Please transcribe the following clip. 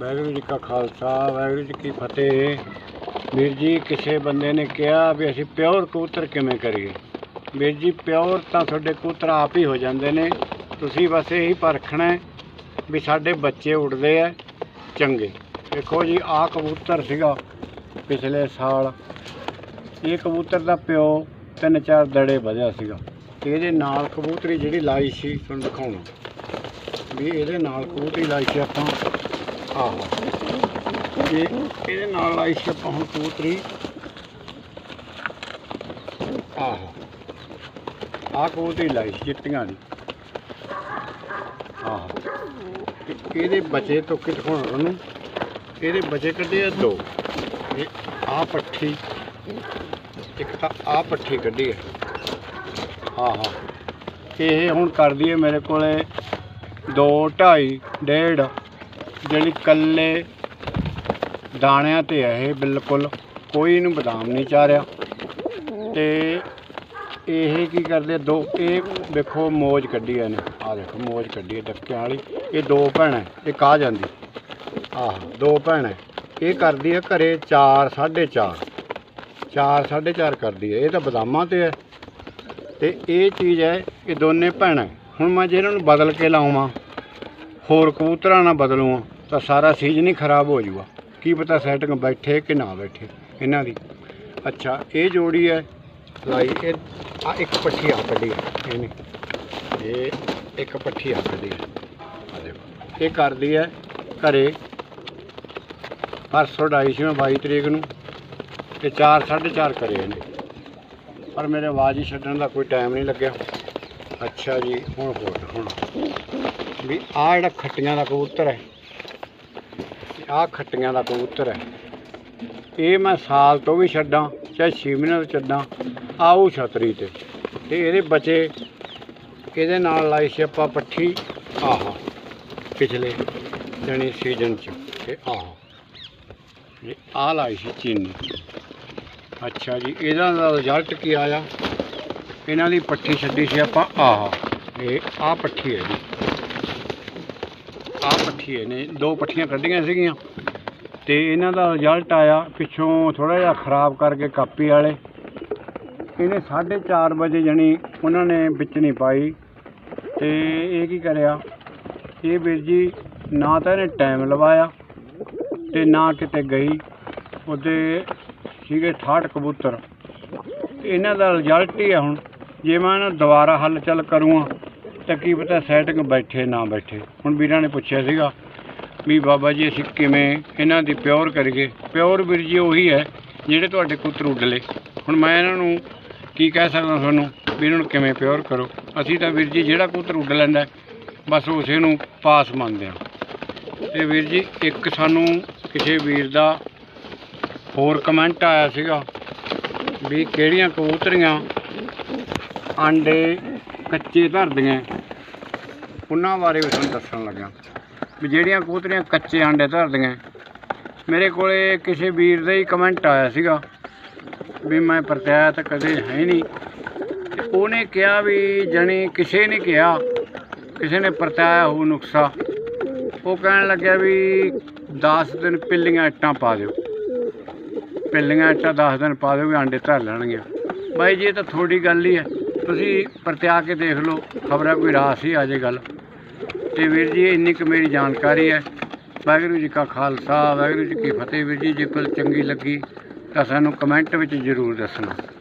ਵਾਹਿਗੁਰੂ ਜੀ ਕਾ ਖਾਲਸਾ, ਵਾਹਿਗੁਰੂ ਜੀ ਕੀ ਫਤਿਹ। ਵੀਰ ਜੀ, ਕਿਸੇ ਬੰਦੇ ਨੇ ਕਿਹਾ ਵੀ ਅਸੀਂ ਪਿਓਰ ਕਬੂਤਰ ਕਿਵੇਂ ਕਰੀਏ? ਵੀਰ ਜੀ, ਪਿਓਰ ਤਾਂ ਤੁਹਾਡੇ ਕਬੂਤਰ ਆਪ ਹੀ ਹੋ ਜਾਂਦੇ ਨੇ। ਤੁਸੀਂ ਬਸ ਇਹੀ ਪਰਖਣਾ ਵੀ ਸਾਡੇ ਬੱਚੇ ਉੱਡਦੇ ਆ ਚੰਗੇ। ਦੇਖੋ ਜੀ, ਆਹ ਕਬੂਤਰ ਸੀਗਾ ਪਿਛਲੇ ਸਾਲ। ਇਹ ਕਬੂਤਰ ਦਾ ਪਿਓ ਤਿੰਨ ਚਾਰ ਦੜੇ ਵਧਿਆ ਸੀਗਾ। ਤੇ ਇਹਦੇ ਨਾਲ ਕਬੂਤਰੀ ਜਿਹੜੀ ਲਾਈ ਸੀ, ਤੁਹਾਨੂੰ ਦਿਖਾਉਣਾ। ਵੀ ਇਹਦੇ ਨਾਲ ਕਬੂਤਰੀ ਲਾਈ ਸੀ ਆਪਾਂ। ਆਹੋ। ਇਹ, ਇਹਦੇ ਨਾਲ ਲਾਈ ਸੀ ਆਪਾਂ ਹੁਣ ਕਬੂਤਰੀ। ਆਹੋ। ਆਹ ਕਬੂਤਰੀ ਲਾਈ ਸੀ ਚਿੱਟੀਆਂ ਦੀ। ਆਹੋ। ਤੇ ਇਹਦੇ ਬਚੇ ਤੋਂ ਕਿ ਹੁਣ ਉਹਨੂੰ ਇਹਦੇ ਬਚੇ ਕੱਢੇ ਆ ਦੋ। ਇਹ ਆਹ ਪੱਠੀ। ਇੱਕ ਤਾਂ ਆਹ ਪੱਠੀ ਕੱਢੀ ਹੈ ਹਾਂ ਇਹ ਹੁਣ ਕਰਦੀ ਹੈ ਮੇਰੇ ਕੋਲੇ 2 2.5 ਡੇਢ। ਜਿਹੜੀ ਕੱਲੇ ਦਾਣਿਆਂ ਤੇ ਹੈ ਇਹ ਬਿਲਕੁਲ ਕੋਈ ਇਹਨੂੰ ਬਦਾਮ ਨਹੀਂ ਚਾਰਿਆ। ਤੇ ਇਹ ਕੀ ਕਰਦੇ ਦੋ, ਇਹ ਵੇਖੋ ਮੋਜ ਕੱਢੀ ਹੈ ਨੇ ਆ ਦੇਖੋ ਮੋਜ ਕੱਢੀ ਹੈ ਡੱਕਿਆਂ ਵਾਲੀ। ਇਹ ਦੋ ਭੈਣਾਂ ਇਹ ਆ ਜਾਂਦੀ? ਆਹ, ਦੋ ਭੈਣਾਂ ਇਹ ਕਰਦੀ ਹੈ ਘਰੇ 4 4.5 4 4.5 ਕਰਦੀ ਹੈ ਇਹ ਤਾਂ ਬਦਾਮਾਂ ਤੇ ਹੈ ਤੇ ਇਹ ਚੀਜ਼ ਹੈ, ਇਹ ਦੋਨੇ ਭੈਣਾਂ ਹੁਣ ਮੈਂ ਜੇ ਇਹਨਾਂ ਨੂੰ ਬਦਲ ਕੇ ਲਾਵਾਂ, ਹੋਰ ਕਬੂਤਰਾਂ ਨਾਲ ਬਦਲੂਆਂ। ਤਾਂ ਸਾਰਾ ਸੀਜ਼ਨ ਹੀ ਖਰਾਬ ਹੋ ਜੂਗਾ। ਕੀ ਪਤਾ ਸੈਟਿੰਗ ਬੈਠੇ ਕਿ ਨਾ ਬੈਠੇ, ਇਹਨਾਂ ਦੀ। ਅੱਛਾ, ਇਹ ਜੋੜੀ ਹੈ, ਲਾਈ, ਇਹ ਆ ਇੱਕ ਪੱਠੀ ਆ ਕੱਢੀ ਹੈ ਇਹਨੇ ਇਹ ਇੱਕ ਪੱਠੀ ਆ ਕੱਢੀ ਹੈ। ਆ ਦੇਖੋ, ਇਹ ਕਰਦੀ ਹੈ ਘਰੇ ਪਰਸੋਂ ਡਾਈ ਸੀ ਮੈਂ 22 ਤਰੀਕ ਨੂੰ ਤੇ 4 4.5 ਕਰੇ ਇਹਨੇ। ਪਰ ਮੇਰੇ ਆਵਾਜ਼ ਹੀ ਛੱਡਣ ਦਾ ਕੋਈ ਟਾਈਮ ਨਹੀਂ ਲੱਗਿਆ। ਅੱਛਾ ਜੀ, ਹੁਣ ਹੋਰ, ਹੁਣ। ਵੀ ਆ ਜਿਹੜਾ ਖੱਟੀਆਂ ਦਾ ਕਬੂਤਰ ਹੈ ਆਹ ਖੱਟੀਆਂ ਦਾ ਕਬੂਤਰ ਹੈ। ਇਹ ਮੈਂ ਸਾਲ ਤੋਂ ਵੀ ਛੱਡਾਂ, ਚਾਹੇ 6 ਮਹੀਨੇ ਤੋਂ ਛੱਡਾਂ। ਆਉ ਛਤਰੀ ਤੇ। ਤੇ ਇਹਦੇ ਬੱਚੇ, ਇਹਦੇ ਨਾਲ ਲਾਈ ਸੀ ਆਪਾਂ ਪੱਠੀ। ਆਹ, ਪਿਛਲੇ ਜਣੀ ਸੀਜ਼ਨ ਚ। ਤੇ ਆਹ ਇਹ ਆ ਲਾਈ ਸੀ ਚੀਨੀ। ਅੱਛਾ ਜੀ, ਇਹਦਾ ਦਾ ਰਿਜ਼ਲਟ ਕੀ ਆਇਆ? ਇਹਨਾਂ ਦੀ ਪੱਠੀ ਛੱਡੀ ਸੀ ਆਪਾਂ ਆਹ। ਇਹ ਆਹ ਪੱਠੀ ਹੈ ਜੀ। ਆਹ ਪੱਠੀ ਨੇ, ਦੋ ਪੱਠੀਆਂ ਕੱਢੀਆਂ ਸੀਗੀਆਂ ਤੇ ਇਹਨਾਂ ਦਾ ਰਿਜ਼ਲਟ ਆਇਆ ਪਿੱਛੋਂ ਥੋੜਾ ਜਿਹਾ ਖਰਾਬ ਕਰਕੇ ਕਾਪੀ ਵਾਲੇ। ਇਹਨੇ 4:30 ਵਜੇ ਜਣੀ ਉਹਨਾਂ ਨੇ ਵਿੱਚ ਪਾਈ ਤੇ ਇਹ ਕੀ ਕਰਿਆ? ਇਹ ਵੀਰ ਜੀ ਨਾ ਤਾਂ ਇਹਨੇ ਟਾਈਮ ਲਵਾਇਆ ਤੇ ਨਾ ਕਿਤੇ ਗਈ। ਉਹਦੇ ਸੀਗੇ 68 ਕਬੂਤਰ। ਇਹਨਾਂ ਦਾ ਰਿਜ਼ਲਟ ਹੀ ਆ ਹੁਣ। ਜੇ ਮੈਂ ਇਹਨਾਂ ਦੁਬਾਰਾ ਹੱਲ ਚੱਲ ਕਰੂੰਗਾ ਤਾਂ ਕੀ ਪਤਾ ਸੈਟਿੰਗ ਬੈਠੇ ਨਾ ਬੈਠੇ। ਹੁਣ ਵੀਰਾਂ ਨੇ ਪੁੱਛਿਆ ਸੀਗਾ ਵੀ ਬਾਬਾ ਜੀ, ਅਸੀਂ ਕਿਵੇਂ ਇਹਨਾਂ ਦੀ ਪਿਓਰ ਕਰੀਏ? ਪਿਓਰ ਵੀਰ ਜੀ ਉਹੀ ਹੈ ਜਿਹੜੇ ਤੁਹਾਡੇ ਕਬੂਤਰ ਉੱਡਲੇ। ਹੁਣ ਮੈਂ ਇਹਨਾਂ ਨੂੰ ਕੀ ਕਹਿ ਸਕਦਾ ਤੁਹਾਨੂੰ ਵੀ ਇਹਨਾਂ ਨੂੰ ਕਿਵੇਂ ਪਿਓਰ ਕਰੋ? ਅਸੀਂ ਤਾਂ ਵੀਰ ਜੀ ਜਿਹੜਾ ਕਬੂਤਰ ਉੱਡ ਲੈਂਦਾ, ਬਸ ਉਸੇ ਨੂੰ ਪਾਸ ਮੰਨਦੇ ਹਾਂ। ਤੇ ਵੀਰ ਜੀ, ਇੱਕ ਸਾਨੂੰ ਕਿਸੇ ਵੀਰ ਦਾ ਹੋਰ ਕਮੈਂਟ ਆਇਆ ਸੀਗਾ ਵੀ ਕਿਹੜੀਆਂ ਕਬੂਤਰੀਆਂ ਆਂਡੇ ਕੱਚੇ ਧਰਦੀਆਂ ਉਹਨਾਂ ਬਾਰੇ ਵੀ ਤੁਹਾਨੂੰ ਦੱਸਣ ਲੱਗਾ ਵੀ ਜਿਹੜੀਆਂ ਕਬੂਤਰੀਆਂ ਕੱਚੇ ਆਂਡੇ ਧਰਦੀਆਂ ਮੇਰੇ ਕੋਲੇ ਕਿਸੇ ਵੀਰ ਦਾ ਹੀ ਕਮੈਂਟ ਆਇਆ ਸੀਗਾ। ਵੀ ਮੈਂ ਪਰਤਿਆ ਤਾਂ ਕਦੇ ਹੈ ਨਹੀਂ। ਉਹਨੇ ਕਿਹਾ ਵੀ ਜਣੀ ਕਿਸੇ ਨੇ ਕਿਹਾ, ਕਿਸੇ ਨੇ ਪਰਤਾਇਆ ਹੋ ਨੁਕਸਾ। ਉਹ ਕਹਿਣ ਲੱਗਿਆ ਵੀ 10 ਦਿਨ ਪਿੱਲੀਆਂ ਇੱਟਾਂ ਪਾ ਦਿਓ। ਪਿੱਲੀਆਂ ਇੱਟਾਂ 10 ਦਿਨ ਪਾ ਦਿਓ ਵੀ ਆਂਡੇ ਧਰ ਲੈਣਗੀਆਂ। ਬਾਈ ਜੀ, ਇਹ ਤਾਂ ਥੋੜੀ ਗੱਲ ਹੀ ਹੈ। ਤੁਸੀਂ ਪਰਤਿਆ ਕੇ ਦੇਖ ਲਓ, ਖਬਰਾਂ ਕੋਈ ਰਾਸ ਹੀ ਆ ਜੇ ਗੱਲ। ਤੇ ਵੀਰ ਜੀ, ਇੰਨੀ ਕੁ ਮੇਰੀ ਜਾਣਕਾਰੀ ਹੈ। ਵਾਹਿਗੁਰੂ ਜੀ ਕਾ ਖਾਲਸਾ, ਵਾਹਿਗੁਰੂ ਜੀ ਕੀ ਫਤਿਹ ਵੀਰ ਜੀ, ਜੇ ਕੋਈ ਚੰਗੀ ਲੱਗੀ ਤਾਂ ਸਾਨੂੰ ਕਮੈਂਟ ਵਿੱਚ ਜ਼ਰੂਰ ਦੱਸਣਾ।